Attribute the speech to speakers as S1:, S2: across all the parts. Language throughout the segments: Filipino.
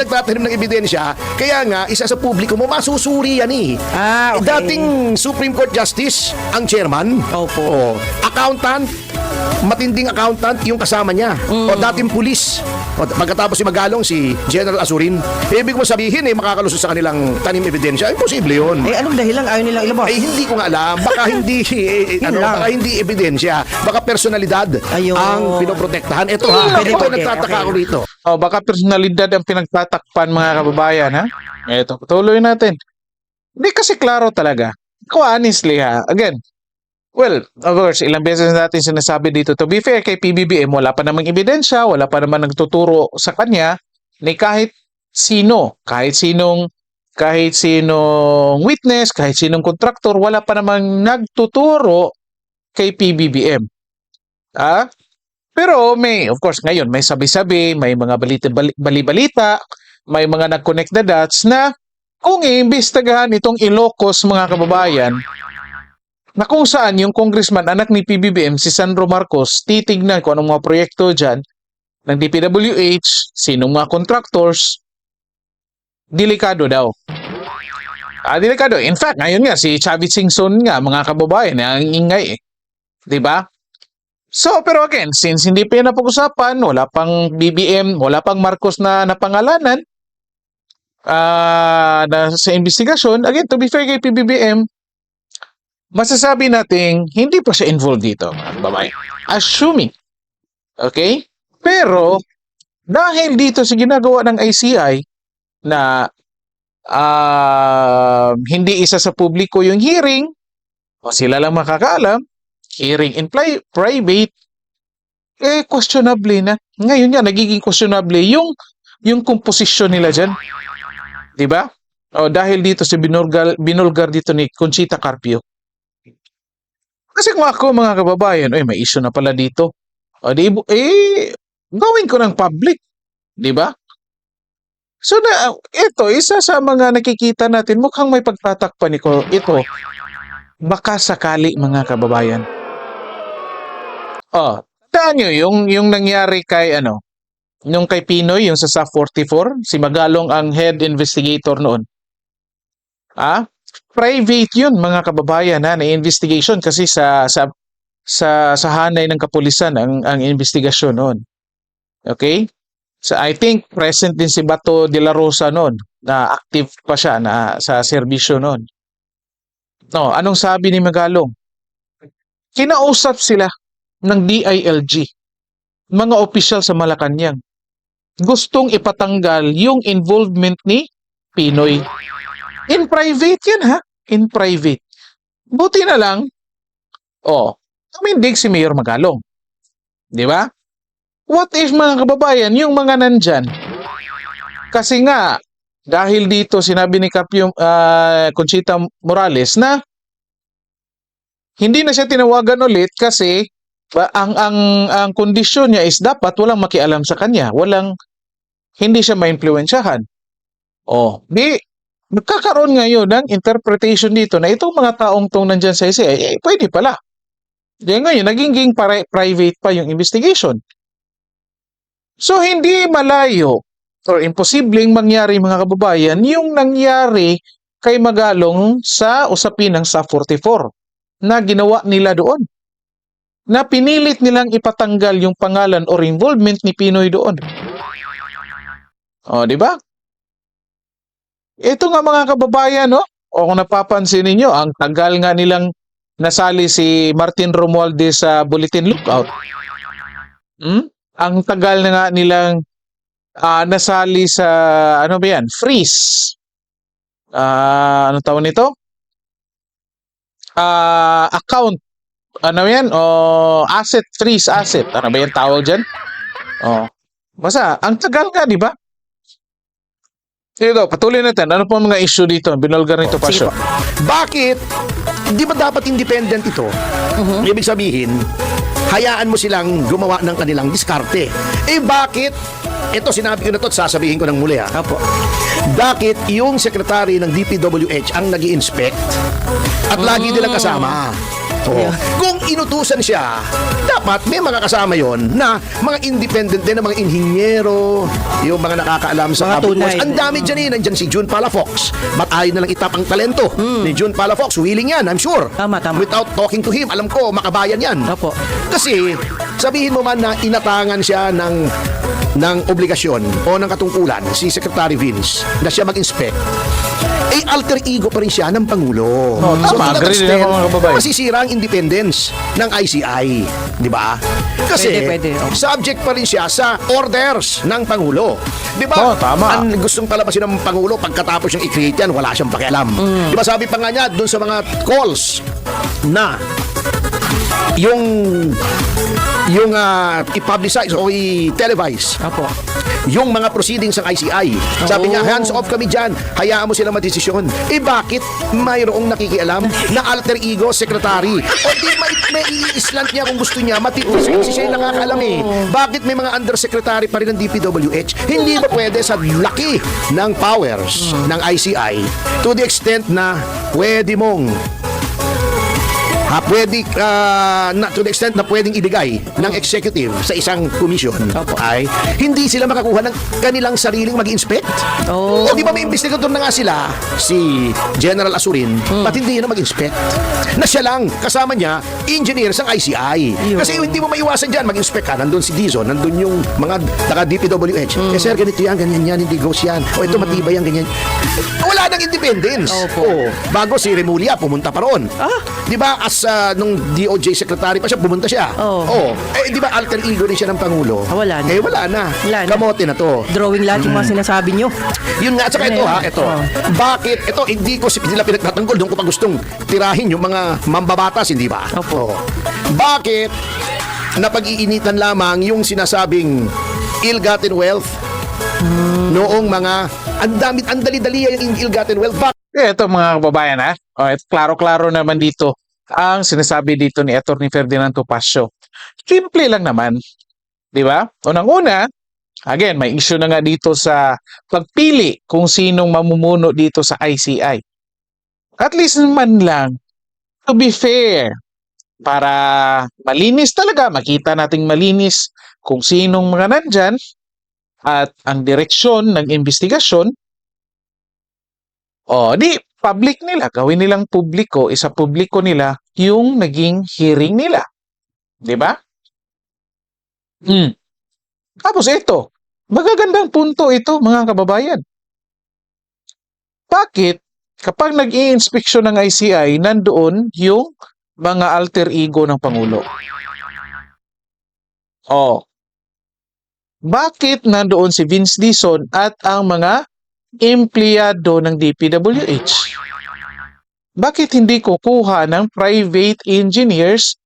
S1: nagtatanim ng ebidensya. Kaya nga, isa sa publiko mo, masusuri yan eh.
S2: Ah,
S1: Eh,
S2: okay.
S1: Dating Supreme Court Justice, ang chairman.
S2: Opo.
S1: Oh, accountant, matinding accountant yung kasama niya.
S2: Mm.
S1: O dating pulis. O, pagkatapos si Magalong, si General Azurin. Ibig mo sabihin eh, makakalusot sa kanilang tanim ebidensya. Imposible yun.
S2: Eh, anong dahilan ayaw nilang ilabas?
S1: Ay hindi ko nga alam, baka hindi eh, eh, ano,
S2: lang.
S1: baka hindi ebidensya, baka personalidad
S2: Ayun.
S1: ang pinoprotektahan. Ito ha,
S2: Pwede,
S1: ito
S2: pwede.
S1: nagtataka
S2: Okay.
S1: ako rito.
S3: Oh, baka personalidad ang pinagtatakpan mga kababayan, ha? Ito, tuloy natin. Hindi kasi klaro talaga. Ako honestly ha, again, well, of course, ilang beses natin sinasabi dito, to be fair kay PBBM, wala pa namang ebidensya, wala pa naman nagtuturo sa kanya ni kahit sino, kahit sinong kahit sinong witness, kahit sinong kontraktor, wala pa namang nagtuturo kay PBBM. Ah? Pero may, of course, ngayon may sabi-sabi, may mga balita, bali- bali-balita, may mga nag-connect the dots na kung iimbestigahan itong Ilocos mga kababayan, na kung saan yung congressman, anak ni PBBM, si Sandro Marcos, titignan kung anong mga proyekto dyan ng DPWH, sinong mga contractors, delikado daw. Ah, delikado. In fact, ngayon nga, si Chavit Singson nga, mga kababayan, ang ingay eh. ba? So, pero again, since hindi pa yan napag-usapan, wala pang BBM, wala pang Marcos na napangalanan ah na sa investigasyon, again, to be fair kay PBBM, masasabi nating hindi pa siya involved dito, mga kababayan. Assuming. Okay? Pero, dahil dito sa ginagawa ng ICI na ah, hindi isa sa publiko yung hearing, o sila lang makakaalam, hearing in pri- private, eh, questionable na. Ngayon nga, nagiging questionable yung, yung komposisyon nila dyan. Di ba? O, dahil dito si binulgar, binulgar dito ni Conchita Carpio. Kasi kung ako, mga kababayan, ay, may issue na pala dito. O, di, eh, gawin ko ng public. Di ba? So, na, ito, isa sa mga nakikita natin, mukhang may pagtatakpan. Ito, baka sakali, mga kababayan. Oh, taan nyo yung, yung nangyari kay ano, yung kay Pinoy, yung sa SAF 44, si Magalong ang head investigator noon. Ah, private yun mga kababayan ha, na investigation kasi sa sa sa sa hanay ng kapulisan ang ang investigasyon noon. Okay? So I think present din si Bato de la Rosa noon na active pa siya na sa serbisyo noon. No, anong sabi ni Magalong? Kinausap sila ng DILG, mga opisyal sa Malacanang. Gustong ipatanggal yung involvement ni Pinoy. In private yan ha? In private. Buti na lang, oh, tumindig si Mayor Magalong. Di ba? What if mga kababayan, yung mga nandyan, kasi nga, dahil dito sinabi ni Capio ah, Conchita Morales na hindi na siya tinawagan ulit kasi ang ang ang kondisyon niya is dapat walang makialam sa kanya, walang hindi siya maimpluwensyahan. Oh, di nagkakaroon ngayon ng interpretation dito na itong mga taong tong nandyan sa ICI, eh, pwede pala. Di ngayon, naging pare, private pa yung investigation. So, hindi malayo or imposibleng mangyari mga kababayan yung nangyari kay Magalong sa usapin ng SA 44 na ginawa nila doon. Na pinilit nilang ipatanggal yung pangalan or involvement ni Pinoy doon. O, di ba? Ito nga mga kababayan, no? O kung napapansin ninyo, ang tagal nga nilang nasali si Martin Romualdez sa Bulletin Lookout. Hmm? Ang tagal na nga nilang ah, nasali sa, ano ba yan? Freeze. Ah, ano tawag nito? Ah, account. Ano yan? O, asset freeze asset. Ano ba yan tawag dyan? Oh. Basta, ang tagal nga, di ba? Ito, patuloy natin. Ano po mga issue dito? Binulgar nito pa
S1: Sige
S3: siya.
S1: Bakit? Di ba dapat independent ito? Ibig sabihin, hayaan mo silang gumawa ng kanilang diskarte. Eh bakit? Ito sinabi ko na to at sasabihin ko ng muli ha.
S2: Apo.
S1: Bakit yung sekretary ng DPWH ang nag inspect at lagi nilang kasama? Oo. Kung inutusan siya, dapat may mga kasama yon na mga independent din na mga inhinyero, yung mga nakakaalam sa
S2: Mga tunay.
S1: Ang dami dyan eh. Nandyan si June Palafox. Ba't ayaw na lang itap ang talento ni June Palafox? Willing yan, I'm sure.
S2: Hmm. Tama, tama.
S1: Without talking to him, alam ko, makabayan yan.
S2: Opo.
S1: Kasi, sabihin mo man na inatangan siya ng ng obligasyon o ng katungkulan si Secretary Vince na siya mag-inspect eh alter ego pa rin siya ng Pangulo.
S3: Oh, tama.
S1: to that
S3: Agree din
S1: extent,
S3: ako, mga kababayan.
S1: masisira ang independence ng ICI. Di ba? Kasi
S2: Pwede, pwede, oh.
S1: subject pa rin siya sa orders ng Pangulo. Di ba?
S3: Oh, tama.
S1: Ang gustong palabasin ng Pangulo pagkatapos yung i-create yan, wala siyang pakialam.
S2: Mm.
S1: Di ba sabi pa nga niya dun sa mga calls na yung yung ah, i-publicize o i-televise
S2: Opo.
S1: Yung mga proceedings ng ICI. Sabi niya,
S2: Oh.
S1: hands off kami dyan. Hayaan mo sila madesisyon. Eh bakit mayroong nakikialam na alter ego secretary? O di may, may i-islant niya kung gusto niya matitis kasi siya yung nakakaalam eh. Bakit may mga undersecretary pa rin ng DPWH? Hindi ba pwede sa laki ng powers ng ICI to the extent na pwede mong Ha, pwede, ah, na, to the extent na pwedeng ibigay ng executive sa isang commission
S2: Opo.
S1: ay hindi sila makakuha ng kanilang sariling mag-inspect.
S2: Oh.
S1: O di ba may investigator na nga sila, si General Asurin, ba't hindi yun mag-inspect? Na siya lang, kasama niya, engineers ng ICI.
S2: Yun.
S1: Kasi hindi mo maiwasan dyan, mag-inspect ka, nandun si Dizon, nandun yung mga taga-DPWH. Eh sir, ganito yan, ganyan yan, hindi ghost yan. O ito matibay yan, ganyan. Wala nang independence.
S2: Opo.
S1: Oo. bago si Remulla pumunta pa roon.
S2: Ah.
S1: Di ba as ah, nung DOJ secretary pa siya, pumunta siya.
S2: Oo.
S1: Oo. Eh di ba alter ego rin siya ng Pangulo?
S2: Ah, wala na.
S1: Eh wala na.
S2: Wala na.
S1: Kamote na to.
S2: Drawing lahat yung mga
S1: Mm.
S2: sinasabi nyo.
S1: Yun nga, at saka ito ha, ito.
S2: Oo.
S1: Bakit? Ito, hindi ko si- nila pinagtatanggol. Doon ko pa gustong tirahin yung mga mambabatas, hindi ba?
S2: Opo.
S1: Oo. Bakit napag-iinitan lamang yung sinasabing ill-gotten wealth. Noong mga ang dami ang dali-dali yung ill-gotten wealth. Bakit?
S3: Eh, Ito mga kababayan ha. O, ito, klaro-klaro naman dito ang sinasabi dito ni Atty. Ferdinand Topacio. Simple lang naman. Di ba? Unang-una, again, may issue na nga dito sa pagpili kung sinong mamumuno dito sa ICI. At least naman lang, to be fair, para malinis talaga, makita nating malinis kung sinong mga nandyan at ang direksyon ng investigasyon o, di, public nila. Gawin nilang publiko, isa publiko nila yung naging hearing nila. Di ba? Hmm. Tapos ito, magagandang punto ito, mga kababayan. Bakit kapag nag inspeksyon ng ICI, nandoon yung mga alter ego ng Pangulo? Oh. Bakit nandoon si Vince Dizon at ang mga empleyado ng DPWH. Bakit hindi kukuha ng private engineers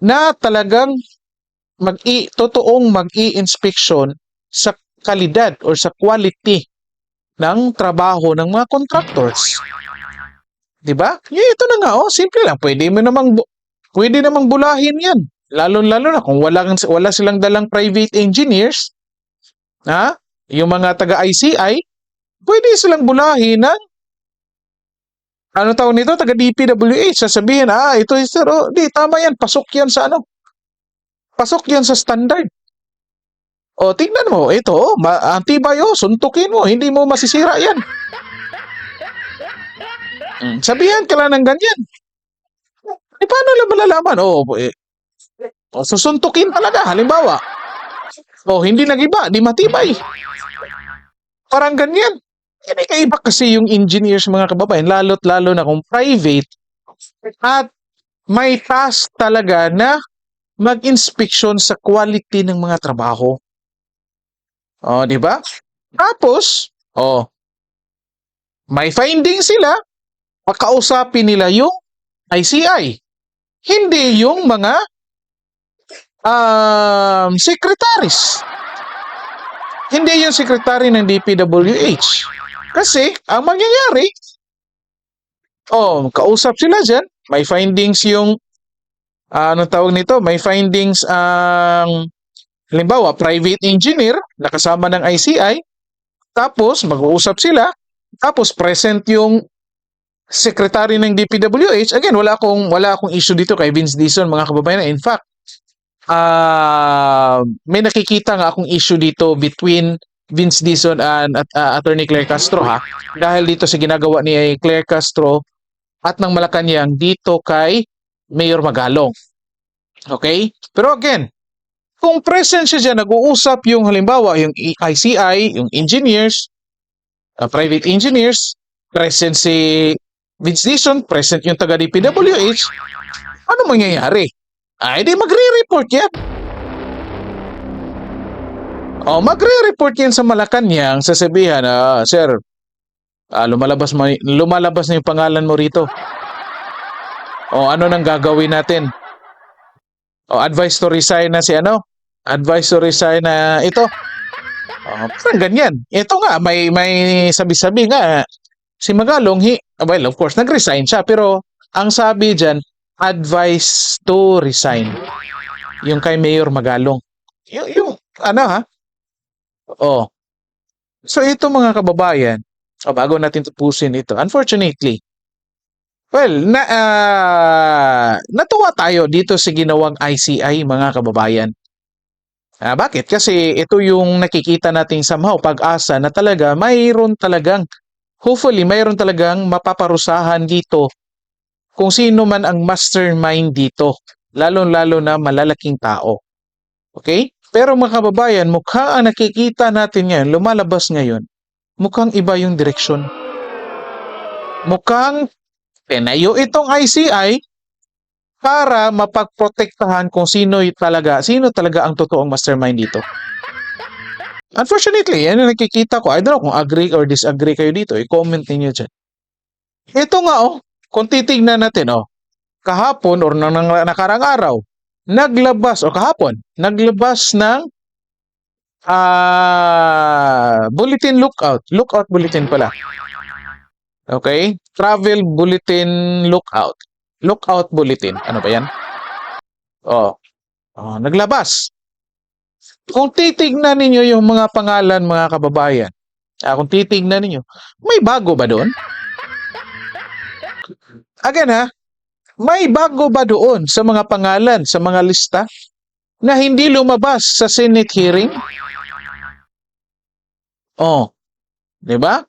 S3: na talagang mag totoong mag-i-inspeksyon sa kalidad or sa quality ng trabaho ng mga contractors? 'Di ba? Yeah, ito na nga oh, simple lang. Pwede mo namang pwede namang bulahin 'yan. Lalo-lalo na kung wala wala silang dalang private engineers, ha? yung mga taga-ICI, pwede silang bulahin ng ano tawag nito, taga DPWH, sasabihin, ah, ito, sir, oh, di, tama yan, pasok yan sa ano, pasok yan sa standard. O, tingnan mo, ito, oh, ma- antibay, oh, suntukin mo, hindi mo masisira yan. Mm, Sabihan ka lang ng ganyan. Eh, paano lang malalaman? Oh, eh, oh, susuntukin talaga, halimbawa. Oh, hindi nagiba, di matibay. Parang ganyan. Hindi kaiba kasi yung engineers mga kababayan, lalo't lalo na kung private at may task talaga na mag-inspeksyon sa quality ng mga trabaho. Oh, di ba? Tapos, oh, may findings sila, pakausapin nila yung ICI. Hindi yung mga um, secretaries. Hindi yung secretary ng DPWH. Kasi, ang mangyayari, oh, kausap sila dyan, may findings yung, ah, anong tawag nito, may findings ang, halimbawa, private engineer, nakasama ng ICI, tapos mag-uusap sila, tapos present yung secretary ng DPWH, again, wala akong wala akong issue dito kay Vince Dizon, mga kababayan. In fact, ah may nakikita nga akong issue dito between Vince Dizon and at, ah, Attorney Claire Castro ha. Dahil dito sa ginagawa ni Claire Castro at ng Malacanang dito kay Mayor Magalong. Okay? Pero again, kung present siya dyan, nag-uusap yung halimbawa, yung ICI, yung engineers, uh, private engineers, present si Vince Dizon, present yung taga DPWH, ano mangyayari? Ay, di magre-report yan. O, magre-report yan sa Malacanang, sasabihan, ah, sir, ah, lumalabas, mo, lumalabas na yung pangalan mo rito. O, ano nang gagawin natin? O, advice to resign na si ano? Advice to resign na ito. Oh, parang ganyan. Ito nga, may, may sabi-sabi nga, si Magalong, he, well, of course, nag-resign siya, pero ang sabi dyan, advice to resign. Yung kay Mayor Magalong. Yung, yung ano ha? Oh. So ito mga kababayan, oh, bago natin tapusin ito, unfortunately, well, na, ah, natuwa tayo dito sa ginawang ICI mga kababayan. Ah, bakit? Kasi ito yung nakikita nating somehow pag-asa na talaga mayroon talagang hopefully mayroon talagang mapaparusahan dito kung sino man ang mastermind dito, lalo-lalo na malalaking tao. Okay? Pero mga kababayan, mukha ang nakikita natin ngayon, lumalabas ngayon, mukhang iba yung direksyon. Mukhang penayo itong ICI para mapagprotektahan kung sino talaga, sino talaga ang totoong mastermind dito. Unfortunately, yan ang nakikita ko. I don't know kung agree or disagree kayo dito. I-comment ninyo dyan. Ito nga oh, kung titignan natin oh, kahapon or nang, nakarang araw, naglabas o kahapon, naglabas ng ah bulletin lookout. Lookout bulletin pala. Okay? Travel bulletin lookout. Lookout bulletin. Ano ba yan? Oh. oh naglabas. Kung titignan ninyo yung mga pangalan mga kababayan, ah, kung titignan ninyo, may bago ba doon? Again ha, may bago ba doon sa mga pangalan, sa mga lista na hindi lumabas sa Senate hearing? Oh, 'di ba?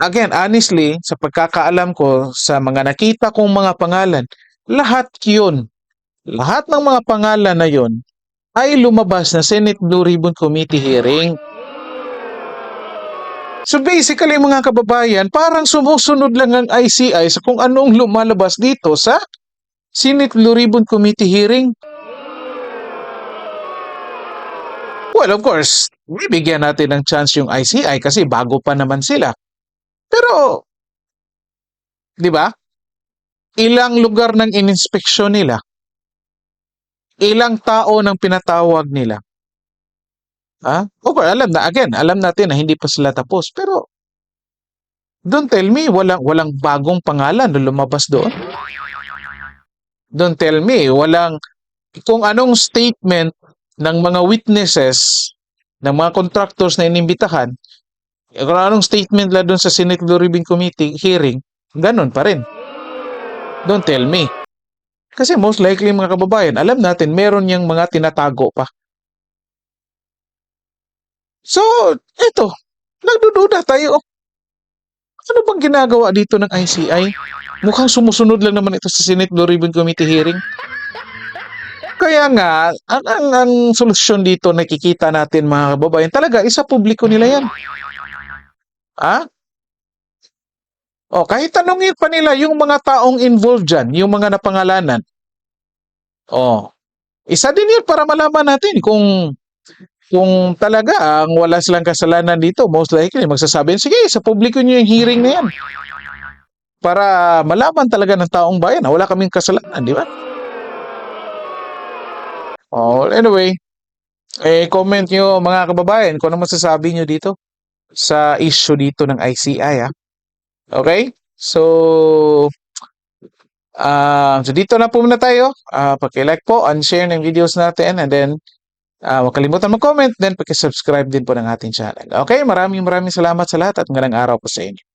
S3: Again, honestly, sa pagkakaalam ko sa mga nakita kong mga pangalan, lahat 'yun, lahat ng mga pangalan na 'yon ay lumabas na Senate Blue Ribbon Committee hearing. So basically mga kababayan, parang sumusunod lang ang ICI sa kung anong lumalabas dito sa Senate Blue Ribbon Committee hearing. Well, of course, bibigyan natin ng chance yung ICI kasi bago pa naman sila. Pero, di ba? Ilang lugar ng ininspeksyon nila? Ilang tao ng pinatawag nila? Ha? Okay, alam na, again, alam natin na hindi pa sila tapos. Pero, don't tell me, walang, walang bagong pangalan na lumabas doon. Don't tell me, walang, kung anong statement ng mga witnesses, ng mga contractors na inimbitahan, kung anong statement la doon sa Senate Blue Ribbon Committee hearing, ganun pa rin. Don't tell me. Kasi most likely mga kababayan, alam natin meron yung mga tinatago pa. So, eto, nagdududa tayo. Ano bang ginagawa dito ng ICI? Mukhang sumusunod lang naman ito sa Senate Blue Ribbon Committee hearing. Kaya nga, ang, ang, ang solusyon dito nakikita natin mga kababayan, talaga isa publiko nila yan. Ha? O, kahit tanungin pa nila yung mga taong involved dyan, yung mga napangalanan. O, isa din yun para malaman natin kung kung talaga ang wala silang kasalanan dito, most likely magsasabi, sige, sa publiko nyo yung hearing na yan. Para malaman talaga ng taong bayan na wala kaming kasalanan, di ba? Oh, anyway, eh, comment nyo mga kababayan kung ano masasabi nyo dito sa issue dito ng ICI, ha? Okay? So, ah so dito na po muna tayo. Ah paki-like po, and-share ng videos natin, and then, ah huwag kalimutan mag-comment, then paki-subscribe din po ng ating channel. Okay? Maraming maraming salamat sa lahat at magandang araw po sa inyo.